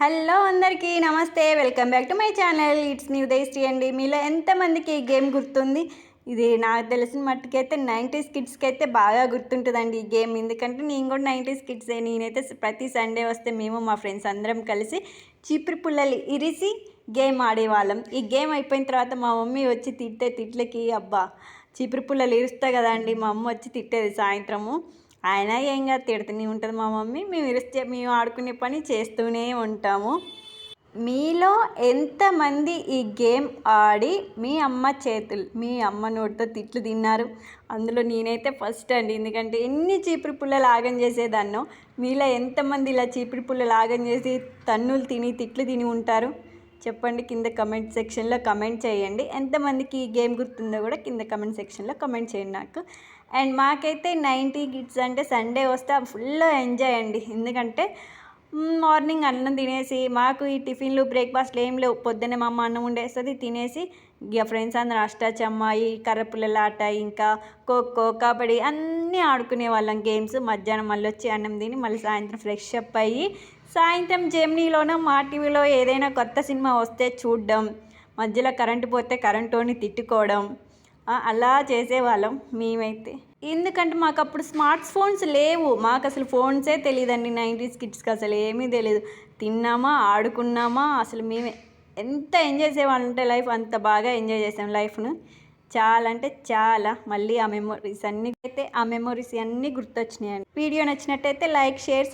Hello అందరికీ నమస్తే welcome back to my channel. It's new Shri అండి. మీలో ఎంతమందికి ఈ గేమ్ గుర్తుంది? ఇది నాకు తెలిసిన మట్టుకైతే నైంటీస్ కిడ్స్కి అయితే బాగా గుర్తుంటుందండి ఈ గేమ్. ఎందుకంటే నేను కూడా నైంటీస్ కిడ్సే. నేనైతే ప్రతి సండే వస్తే మేము మా ఫ్రెండ్స్ అందరం కలిసి చీపురు పుల్లలు ఇరిసి గేమ్ ఆడేవాళ్ళం. ఈ గేమ్ అయిపోయిన తర్వాత మా మమ్మీ వచ్చి తిట్టే తిట్లకి అబ్బా చీపురు పుల్లలు ఇరుస్తా కదండి. మా అమ్మ వచ్చి తిట్టేది సాయంత్రము. ఆయన ఏం కాదు తిడుతూనే ఉంటుంది మా మమ్మీ. మేము ఇరిస్తే మేము ఆడుకునే పని చేస్తూనే ఉంటాము. మీలో ఎంతమంది ఈ గేమ్ ఆడి మీ అమ్మ చేతులు మీ అమ్మ నోటితో తిట్లు తిన్నారు? అందులో నేనైతే ఫస్ట్ అండి. ఎందుకంటే ఎన్ని చీపురు పుల్ల లాగం చేసేదాన్నో మీలో ఎంతమంది ఇలా చీపురు పుల్ల లాగం చేసి తన్నులు తిని తిట్లు తిని ఉంటారు? చెప్పండి కింద కమెంట్ సెక్షన్లో కమెంట్ చేయండి. ఎంతమందికి ఈ గేమ్ గుర్తుందో కూడా కింద కమెంట్ సెక్షన్లో కమెంట్ చేయండి నాకు. అండ్ మాకైతే నైంటీ కిడ్స్ అంటే సండే వస్తే ఫుల్ ఎంజాయ్ అండి. ఎందుకంటే మార్నింగ్ అన్నం తినేసి మాకు ఈ టిఫిన్లు బ్రేక్ఫాస్ట్లు ఏం లేవు. పొద్దున్నే మా అమ్మ అన్నం ఉండేస్తుంది తినేసి ఇక ఫ్రెండ్స్ అందరూ అష్టాచమ్మ ఈ కర్రపుల్లలాట ఇంకా ఖోఖో కబడ్డీ అన్నీ ఆడుకునే వాళ్ళం గేమ్స్ మధ్యాహ్నం మళ్ళీ వచ్చి అన్నం తిని మళ్ళీ సాయంత్రం ఫ్రెష్ అప్ అయ్యి సాయంత్రం జెమ్నీలోనో మా టీవీలో ఏదైనా కొత్త సినిమా వస్తే చూడడం మధ్యలో కరెంటు పోతే కరెంటుని తిట్టుకోవడం అలా చేసేవాళ్ళం మేమైతే. ఎందుకంటే మాకు అప్పుడు స్మార్ట్ ఫోన్స్ లేవు. మాకు అసలు ఫోన్సే తెలియదండి నైంటీస్ కిడ్స్కి అసలు ఏమీ తెలియదు తిన్నామా ఆడుకున్నామా అసలు మేమే ఎంత ఎంజాయ్ చేసేవాళ్ళం అంటే లైఫ్ అంత బాగా ఎంజాయ్ చేసాం లైఫ్ను. చాలా అంటే చాలా. మళ్ళీ ఆ మెమొరీస్ అన్నీ అయితే ఆ మెమొరీస్ అన్నీ గుర్తొచ్చినాయండి. వీడియో నచ్చినట్టయితే లైక్ షేర్